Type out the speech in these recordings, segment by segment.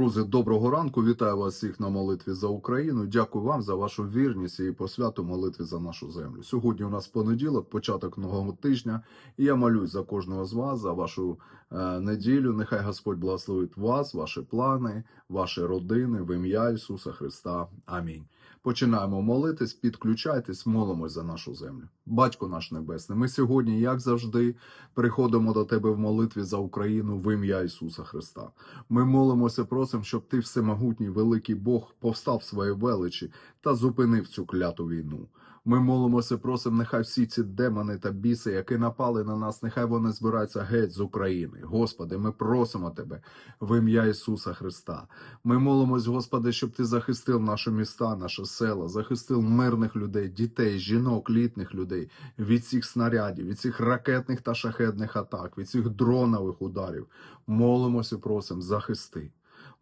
Друзі, доброго ранку. Вітаю вас всіх на молитві за Україну. Дякую вам за вашу вірність і посвяту молитві за нашу землю. Сьогодні у нас понеділок, початок нового тижня, і я молюсь за кожного з вас, за вашу е, неділю. Нехай Господь благословить вас, ваші плани, ваші родини в ім'я Ісуса Христа. Амінь. Починаємо молитись, підключайтесь, молимось за нашу землю. Батько наш Небесний, ми сьогодні, як завжди, приходимо до Тебе в молитві за Україну в ім'я Ісуса Христа. Ми молимося, просимо, щоб Ти, всемогутній великий Бог, повстав своє величі та зупинив цю кляту війну. Ми молимося, просимо, нехай всі ці демони та біси, які напали на нас, нехай вони збираються геть з України. Господи, ми просимо Тебе в ім'я Ісуса Христа. Ми молимось, Господи, щоб Ти захистив наші міста, наші села, захистив мирних людей, дітей, жінок, літніх людей від цих снарядів, від цих ракетних та шахедних атак, від цих дронових ударів. Молимося, просимо, захисти.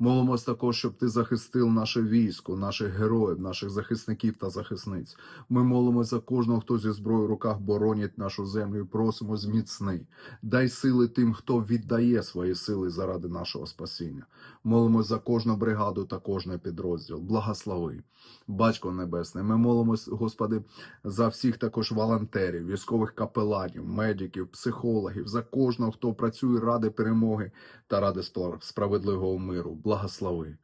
Молимось також, щоб ти захистив наше військо, наших героїв, наших захисників та захисниць. Ми молимося за кожного, хто зі зброєю в руках боронить нашу землю. і Просимо зміцни. Дай сили тим, хто віддає свої сили заради нашого спасіння. Молимось за кожну бригаду та кожний підрозділ. Благослови, Батько Небесний. Ми молимось, Господи, за всіх також волонтерів, військових капеланів, медиків, психологів, за кожного, хто працює ради перемоги та ради справедливого миру. Благослови.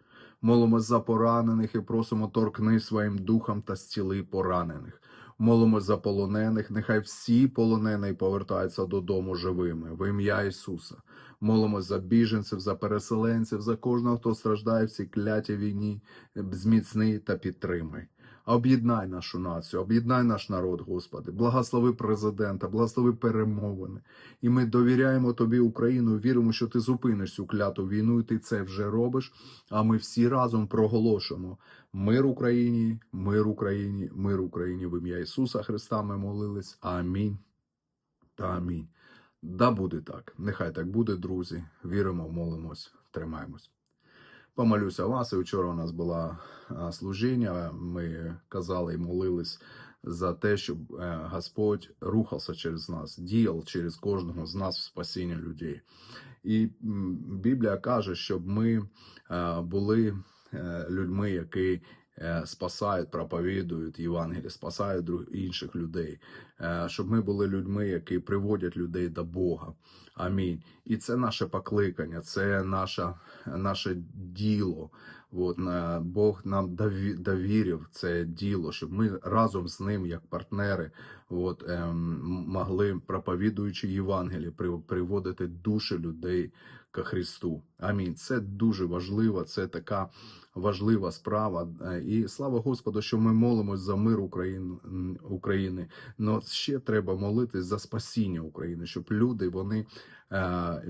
Молимо за поранених і просимо торкни своїм духом та зціли поранених. Молимо за полонених, нехай всі полонені повертаються додому живими в ім'я Ісуса. Молимо за біженців, за переселенців, за кожного, хто страждає в цій клятій війні, зміцни та підтримай. Об'єднай нашу націю, об'єднай наш народ, Господи, благослови президента, благослови перемовини. І ми довіряємо Тобі, Україну, віримо, що ти зупиниш цю кляту війну, і ти це вже робиш. А ми всі разом проголошуємо мир Україні, мир Україні, мир Україні в ім'я Ісуса Христа. Ми молились. Амінь та амінь. Да буде так. Нехай так буде, друзі. Віримо, молимось, тримаємось. Помолюся вас. І вчора у нас було служіння. Ми казали і молились за те, щоб е, Господь рухався через нас, діяв через кожного з нас в спасіння людей. І Біблія каже, щоб ми були е, людьми, які спасають, проповідують Євангеліє, спасають друг інших людей, е, щоб ми були людьми, які приводять людей до Бога. Амінь. І це наше покликання, це наше, наше діло. От, Бог нам дові- довірив це діло, щоб ми разом з ним, як партнери, от, ем, могли, проповідуючи Євангеліє, приводити душі людей к Христу. Амінь. Це дуже важливо, це така важлива справа. Е, І слава Господу, що ми молимось за мир України, України. Ще треба молитись за спасіння України, щоб люди вони е,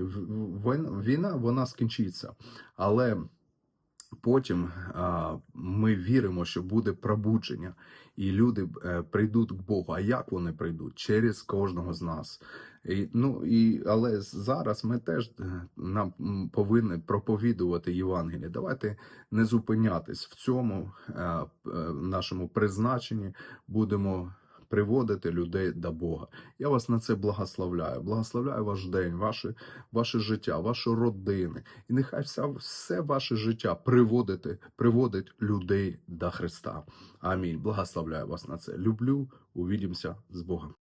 війна вона скінчиться, але потім а, ми віримо, що буде пробудження, і люди е, прийдуть к Богу. А як вони прийдуть? Через кожного з нас. І, ну, і, але зараз ми теж е, нам повинні проповідувати Євангеліє. Давайте не зупинятись в цьому е, е, нашому призначенні. Будемо приводити людей до Бога. Я вас на це благословляю. Благословляю ваш день, ваше, ваше життя, ваші родини. І нехай вся, все ваше життя приводити, приводить людей до Христа. Амінь. Благословляю вас на це. Люблю. Увидимся з Богом.